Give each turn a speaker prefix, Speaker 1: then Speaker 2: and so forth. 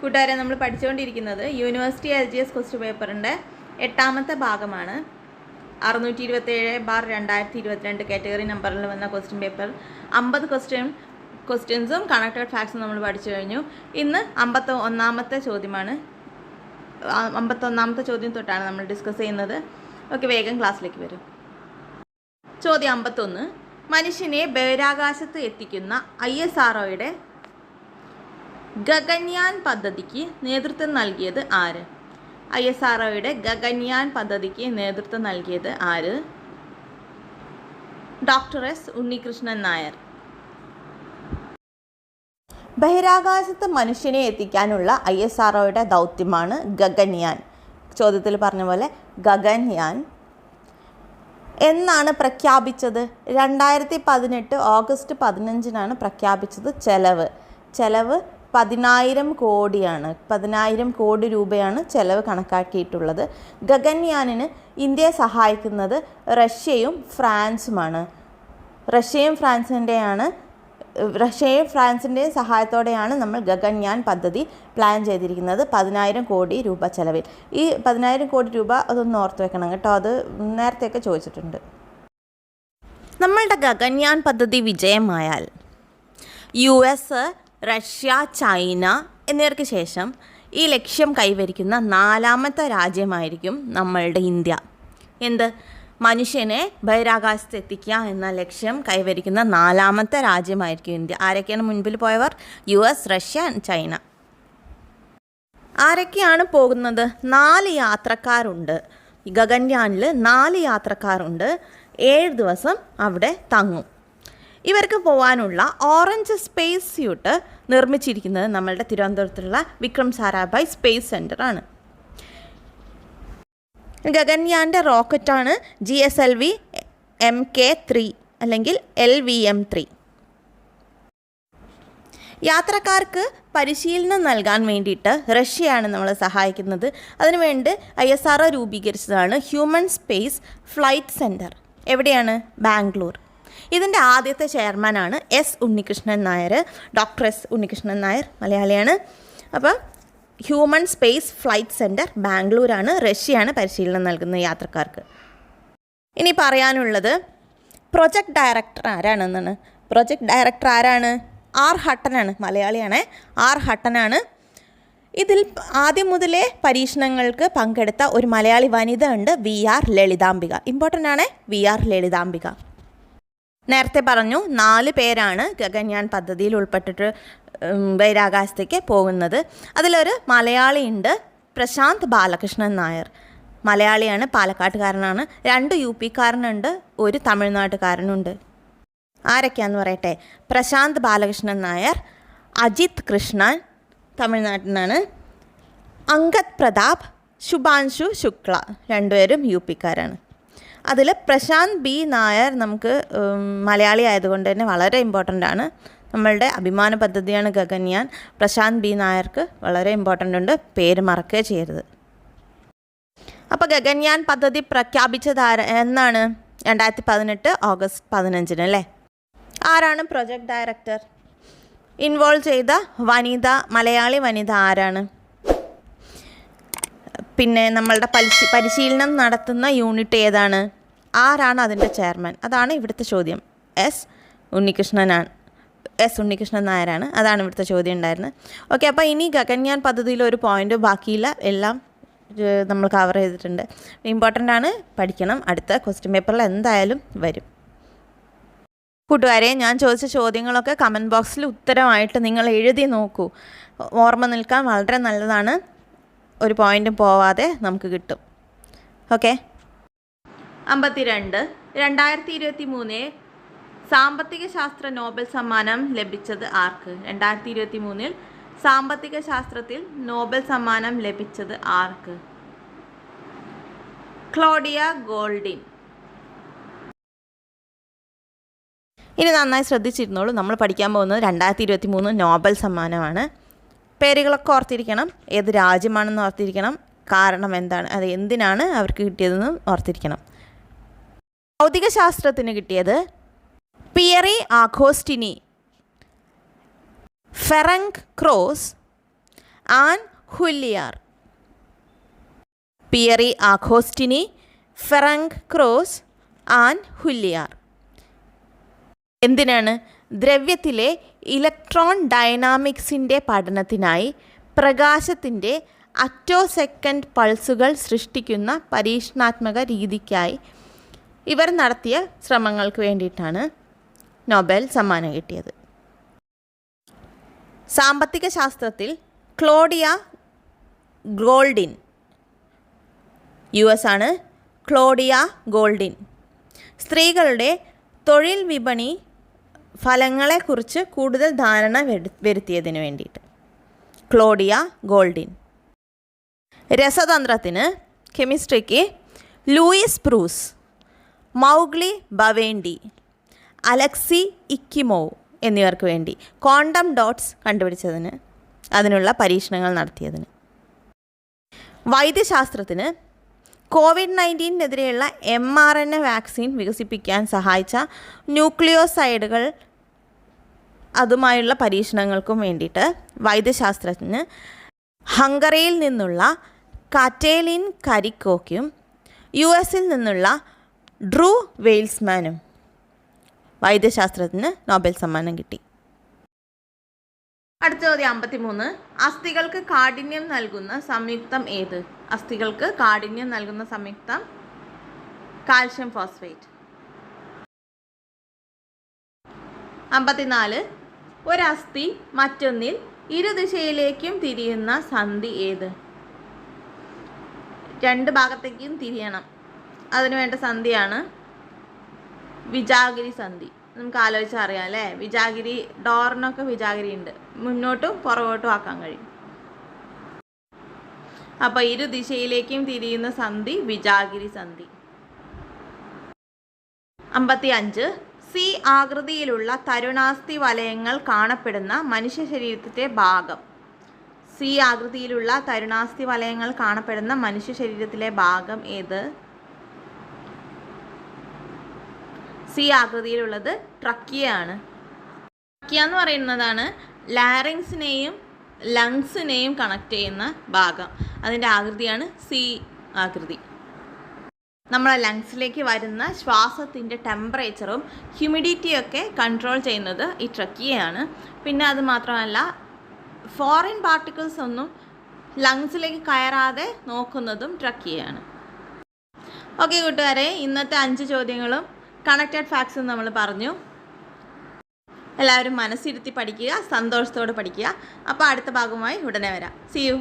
Speaker 1: കൂട്ടുകാരെ നമ്മൾ പഠിച്ചുകൊണ്ടിരിക്കുന്നത് university L G S question പേപ്പറിന്റെ എട്ടാമത്തെ ഭാഗമാണ്. അറുന്നൂറ്റി ഇരുപത്തേഴ് ബാർ രണ്ടായിരത്തി ഇരുപത്തിരണ്ട് കാറ്റഗറി നമ്പറിൽ വന്ന ക്വസ്റ്റ്യൻ പേപ്പർ അമ്പത് ക്വസ്റ്റ്യൻ ക്വസ്റ്റ്യൻസും കണക്റ്റഡ് ഫാക്ട്സും നമ്മൾ പഠിച്ചു കഴിഞ്ഞു. ഇന്ന് അമ്പത്തി ഒന്നാമത്തെ ചോദ്യമാണ് അമ്പത്തൊന്നാമത്തെ ചോദ്യം തൊട്ടാണ് നമ്മൾ ഡിസ്കസ് ചെയ്യുന്നത്. ഓക്കെ വേഗം ക്ലാസ്സിലേക്ക് വരും. ചോദ്യം അമ്പത്തൊന്ന്. മനുഷ്യനെ ബഹിരാകാശത്ത് എത്തിക്കുന്ന ഐ എസ് ആർ ഗഗൻയാൻ പദ്ധതിക്ക് നേതൃത്വം നൽകിയത് ആര്? ഐ എസ് ആർ ഒയുടെ ഗഗൻയാൻ പദ്ധതിക്ക് നേതൃത്വം നൽകിയത് ആര്? Doctor S Unnikrishnan Nair. ബഹിരാകാശത്ത് മനുഷ്യനെ എത്തിക്കാനുള്ള ഐ എസ് ആർ ഒയുടെ ദൗത്യമാണ് ഗഗൻയാൻ. ചോദ്യത്തിൽ പറഞ്ഞ പോലെ ഗഗൻയാൻ എന്നാണ് പ്രഖ്യാപിച്ചത്? രണ്ടായിരത്തി പതിനെട്ട് ഓഗസ്റ്റ് പതിനഞ്ചിനാണ് പ്രഖ്യാപിച്ചത് ചെലവ്. ചെലവ് പതിനായിരം കോടിയാണ് പതിനായിരം കോടി രൂപയാണ് ചെലവ് കണക്കാക്കിയിട്ടുള്ളത്. ഗഗൻയാനിന് ഇന്ത്യയെ സഹായിക്കുന്നത് റഷ്യയും ഫ്രാൻസുമാണ്. റഷ്യയും ഫ്രാൻസിന്റെയാണ് റഷ്യയും ഫ്രാൻസിന്റെയും സഹായത്തോടെയാണ് നമ്മൾ ഗഗൻയാൻ പദ്ധതി പ്ലാൻ ചെയ്തിരിക്കുന്നത് പതിനായിരം കോടി രൂപ ചെലവിൽ. ഈ പതിനായിരം കോടി രൂപ അതൊന്ന് ഓർത്ത് വെക്കണം കേട്ടോ അത് നേരത്തെയൊക്കെ ചോദിച്ചിട്ടുണ്ട്. നമ്മളുടെ ഗഗൻയാൻ പദ്ധതി വിജയമായാൽ യു എസ് റഷ്യ ചൈന എന്നിവർക്ക് ശേഷം ഈ ലക്ഷ്യം കൈവരിക്കുന്ന നാലാമത്തെ രാജ്യമായിരിക്കും നമ്മളുടെ ഇന്ത്യ. എന്ത്? മനുഷ്യനെ ബഹിരാകാശത്ത് എത്തിക്കുക എന്ന ലക്ഷ്യം കൈവരിക്കുന്ന നാലാമത്തെ രാജ്യമായിരിക്കും ഇന്ത്യ. ആരൊക്കെയാണ് മുൻപിൽ പോയവർ? U S Russia China. ആരൊക്കെയാണ് പോകുന്നത്? നാല് യാത്രക്കാരുണ്ട്. ഗഗൻയാനിൽ നാല് യാത്രക്കാരുണ്ട്. ഏഴ് ദിവസം അവിടെ തങ്ങും. ഇവർക്ക് പോകാനുള്ള ഓറഞ്ച് സ്പേസ് സ്യൂട്ട് നിർമ്മിച്ചിരിക്കുന്നത് നമ്മളുടെ തിരുവനന്തപുരത്തുള്ള വിക്രം സാരാഭായ് സ്പേസ് സെന്റർ ആണ്. ഗഗൻയാന്റെ റോക്കറ്റാണ് G S L V M K three അല്ലെങ്കിൽ എൽ വി എം ത്രീ യാത്രക്കാർക്ക് പരിശീലനം നൽകാൻ വേണ്ടിയിട്ട് റഷ്യയാണ് നമ്മളെ സഹായിക്കുന്നത്. അതിനുവേണ്ടി ഐ എസ് ആർ രൂപീകരിച്ചതാണ് ഹ്യൂമൻ സ്പേസ് ഫ്ലൈറ്റ് സെന്റർ എവിടെയാണ്? ബാംഗ്ലൂർ. ഇതിന്റെ ആദ്യത്തെ ചെയർമാനാണ് S Unnikrishnan Nair. Doctor S Unnikrishnan Nair മലയാളിയാണ്. അപ്പോൾ ഹ്യൂമൻ സ്പേസ് ഫ്ലൈറ്റ് സെന്റർ ബാംഗ്ലൂരാണ് റഷ്യയാണ് പരിശീലനം നൽകുന്ന യാത്രക്കാർക്ക്. ഇനി പറയാനുള്ളത് പ്രൊജക്ട് ഡയറക്ടർ ആരാണെന്നാണ്? പ്രൊജക്ട് ഡയറക്ടർ ആരാണ്? ആർ ഹട്ടനാണ് മലയാളിയാണ്. ആർ ഹട്ടനാണ്. ഇതിൽ ആദ്യം മുതലേ പരീക്ഷണങ്ങൾക്ക് പങ്കെടുത്ത ഒരു മലയാളി വനിത ഉണ്ട് വി ആർ ലളിതാംബിക. ഇമ്പോർട്ടന്റ് ആണ് വി ആർ ലളിതാംബിക. നേരത്തെ പറഞ്ഞു നാല് പേരാണ് ഗഗൻയാൻ പദ്ധതിയിൽ ഉൾപ്പെട്ടിട്ട് ബഹിരാകാശത്തേക്ക് പോകുന്നത്. അതിലൊരു മലയാളിയുണ്ട് പ്രശാന്ത് ബാലകൃഷ്ണൻ നായർ. മലയാളിയാണ് പാലക്കാട്ടുകാരനാണ്. രണ്ട് യു പിക്കാരനുണ്ട് ഒരു തമിഴ്നാട്ടുകാരനുണ്ട്. ആരൊക്കെയാന്ന് പറയട്ടെ? പ്രശാന്ത് ബാലകൃഷ്ണൻ നായർ അജിത് കൃഷ്ണൻ തമിഴ്നാട്ടിൽ നിന്നാണ് അങ്കദ് പ്രതാപ് ശുഭാൻഷു ശുക്ല. രണ്ടുപേരും യു പിക്കാരാണ്. അതിൽ പ്രശാന്ത് ബി നായർ നമുക്ക് മലയാളി ആയതുകൊണ്ട് തന്നെ വളരെ ഇമ്പോർട്ടന്റ് ആണ്. നമ്മളുടെ അഭിമാന പദ്ധതിയാണ് ഗഗൻയാൻ. പ്രശാന്ത് ബി നായർക്ക് വളരെ ഇമ്പോർട്ടന്റ് ഉണ്ട്. പേര് മറക്കുക ചെയ്യരുത്. അപ്പോൾ ഗഗൻയാൻ പദ്ധതി പ്രഖ്യാപിച്ചത് എന്നാണ് രണ്ടായിരത്തി പതിനെട്ട് ഓഗസ്റ്റ് പതിനഞ്ചിന് അല്ലേ? ആരാണ് പ്രൊജക്ട് ഡയറക്ടർ ഇൻവോൾവ് ചെയ്ത വനിത മലയാളി വനിത ആരാണ്? പിന്നെ നമ്മളുടെ പരിശീ പരിശീലനം നടത്തുന്ന യൂണിറ്റ് ഏതാണ്? ആരാണ് അതിന്റെ ചെയർമാൻ അതാണ് ഇവിടുത്തെ ചോദ്യം. എസ് ഉണ്ണികൃഷ്ണനാണ് എസ് ഉണ്ണികൃഷ്ണൻ നായരാണ്. അതാണ് ഇവിടുത്തെ ചോദ്യം ഉണ്ടായിരുന്നത്. ഓക്കെ അപ്പോൾ ഇനി ഗഗൻയാൻ പദ്ധതിയിൽ ഒരു പോയിന്റ് ബാക്കിയില്ല. എല്ലാം നമ്മൾ കവർ ചെയ്തിട്ടുണ്ട്. ഇമ്പോർട്ടന്റ് ആണ്. പഠിക്കണം. അടുത്ത ക്വസ്റ്റ്യൻ പേപ്പറിൽ എന്തായാലും വരും. കൂട്ടുകാരെ ഞാൻ ചോദിച്ച ചോദ്യങ്ങളൊക്കെ കമന്റ് ബോക്സിൽ ഉത്തരമായിട്ട് നിങ്ങൾ എഴുതി നോക്കൂ. ഓർമ്മ നിൽക്കാൻ വളരെ നല്ലതാണ്. ഒരു പോയിന്റും പോവാതെ നമുക്ക് കിട്ടും. ഓക്കെ? അമ്പത്തിരണ്ട്. രണ്ടായിരത്തി ഇരുപത്തി മൂന്ന് സാമ്പത്തിക ശാസ്ത്ര നോബൽ സമ്മാനം ലഭിച്ചത് ആർക്ക്? രണ്ടായിരത്തി ഇരുപത്തി മൂന്നിൽ സാമ്പത്തിക ശാസ്ത്രത്തിൽ നോബൽ സമ്മാനം ലഭിച്ചത് ആർക്ക്? Claudia Goldin. ഇനി നന്നായി ശ്രദ്ധിച്ചിരുന്നോളൂ. നമ്മൾ പഠിക്കാൻ പോകുന്നത് രണ്ടായിരത്തി ഇരുപത്തി മൂന്ന് നോബൽ സമ്മാനമാണ്. പേരുകളൊക്കെ ഓർത്തിരിക്കണം. ഏത് രാജ്യമാണെന്ന് ഓർത്തിരിക്കണം. കാരണം എന്താണ്? അത് എന്തിനാണ് അവർക്ക് കിട്ടിയതെന്ന് ഓർത്തിരിക്കണം. ഭൗതികശാസ്ത്രത്തിന് കിട്ടിയത് Pierre Agostini Ferenc Krausz Anne L'Huillier. Pierre Agostini Ferenc Krausz Anne L'Huillier. എന്തിനാണ്? ദ്രവ്യത്തിലെ ഇലക്ട്രോൺ ഡൈനാമിക്സിന്റെ പഠനത്തിനായി പ്രകാശത്തിന്റെ അറ്റോ സെക്കൻഡ് പൾസുകൾ സൃഷ്ടിക്കുന്ന പരീക്ഷണാത്മക രീതിക്കായി ഇവർ നടത്തിയ ശ്രമങ്ങൾക്ക് വേണ്ടിയിട്ടാണ് നോബൽ സമ്മാനം കിട്ടിയത്. സാമ്പത്തിക ശാസ്ത്രത്തിൽ ക്ലോഡിയ ഗോൾഡിൻ യു എസ് ആണ് ക്ലോഡിയ ഗോൾഡിൻ. സ്ത്രീകളുടെ തൊഴിൽ വിപണി ഫലങ്ങളെക്കുറിച്ച് കൂടുതൽ ധാരണ വരുത്തിയതിനു വേണ്ടിയിട്ട്. Claudia Goldin. രസതന്ത്രത്തിന് കെമിസ്ട്രിക്ക് ലൂയിസ് ബ്രൂസ് മൗഗ്ലി ബവേണ്ടി അലക്സി ഇക്കിമോവ് എന്നിവർക്ക് വേണ്ടി ക്വാണ്ടം ഡോട്ട്സ് കണ്ടുപിടിച്ചതിന് അതിനുള്ള പരീക്ഷണങ്ങൾ നടത്തിയതിന്. വൈദ്യശാസ്ത്രത്തിന് Covid നയന്റീനെതിരെയുള്ള M R N A vaccine വികസിപ്പിക്കാൻ സഹായിച്ച ന്യൂക്ലിയോസൈഡുകൾ അതുമായുള്ള പരീക്ഷണങ്ങൾക്കും വേണ്ടിയിട്ട് വൈദ്യശാസ്ത്രജ്ഞന് ഹംഗറിയിൽ നിന്നുള്ള കറ്റേലിൻ കരിക്കോക്കും യു എസിൽ നിന്നുള്ള ഡ്രൂ വെയിൽസ്മാനും വൈദ്യശാസ്ത്രത്തിന് നോബൽ സമ്മാനം കിട്ടി. അടുത്ത ചോദ്യം അമ്പത്തിമൂന്ന്. അസ്ഥികൾക്ക് കാഠിന്യം നൽകുന്ന സംയുക്തം ഏത്? അസ്ഥികൾക്ക് കാഠിന്യം നൽകുന്ന സംയുക്തം കാൽഷ്യം ഫോസ്ഫേറ്റ്. അമ്പത്തിനാല് ഒരസ്ഥി മറ്റൊന്നിൽ ഇരുദിശയിലേക്കും തിരിയുന്ന സന്ധി ഏത്? രണ്ട് ഭാഗത്തേക്കും തിരിയണം. അതിനുവേണ്ട സന്ധിയാണ് വിജാഗിരി സന്ധി. നമുക്ക് ആലോചിച്ചാൽ അറിയാം അല്ലേ? വിജാഗിരി ഡോറിനൊക്കെ വിജാഗിരി ഉണ്ട്. മുന്നോട്ടും പുറകോട്ടും ആക്കാൻ കഴിയും. അപ്പോൾ ഇരു ദിശയിലേക്കും തിരിയുന്ന സന്ധി വിജാഗിരി സന്ധി. അമ്പത്തി അഞ്ച് സി ആകൃതിയിലുള്ള തരുണാസ്ഥി വലയങ്ങൾ കാണപ്പെടുന്ന മനുഷ്യ ശരീരത്തിന്റെ ഭാഗം. സി ആകൃതിയിലുള്ള തരുണാസ്ഥി വലയങ്ങൾ കാണപ്പെടുന്ന മനുഷ്യ ശരീരത്തിലെ ഭാഗം ഏത്? സി ആകൃതിയിലുള്ളത് ട്രക്കിയാണ് ട്രക്കിയ എന്ന് പറയുന്നതാണ് ലാരിങ്സിനെയും ലങ്സിനെയും കണക്ട് ചെയ്യുന്ന ഭാഗം. അതിന്റെ ആകൃതിയാണ് സി ആകൃതി. നമ്മളെ ലങ്സിലേക്ക് വരുന്ന ശ്വാസത്തിന്റെ ടെമ്പറേച്ചറും ഹ്യൂമിഡിറ്റിയൊക്കെ കൺട്രോൾ ചെയ്യുന്നത് ഈ ട്രക്കിയയാണ്. പിന്നെ അത് മാത്രമല്ല ഫോറിൻ പാർട്ടിക്കിൾസ് ഒന്നും ലങ്സിലേക്ക് കയറാതെ നോക്കുന്നതും ട്രക്കിയാണ് ഓക്കെ കൂട്ടുകാരെ ഇന്നത്തെ അഞ്ച് ചോദ്യങ്ങളും കണക്റ്റഡ് ഫാക്ട്സും നമ്മൾ പറഞ്ഞു. എല്ലാവരും മനസ്സിരുത്തി പഠിക്കുക സന്തോഷത്തോടെ പഠിക്കുക. അപ്പോൾ അടുത്ത ഭാഗമായി ഉടനെ വരാം. C U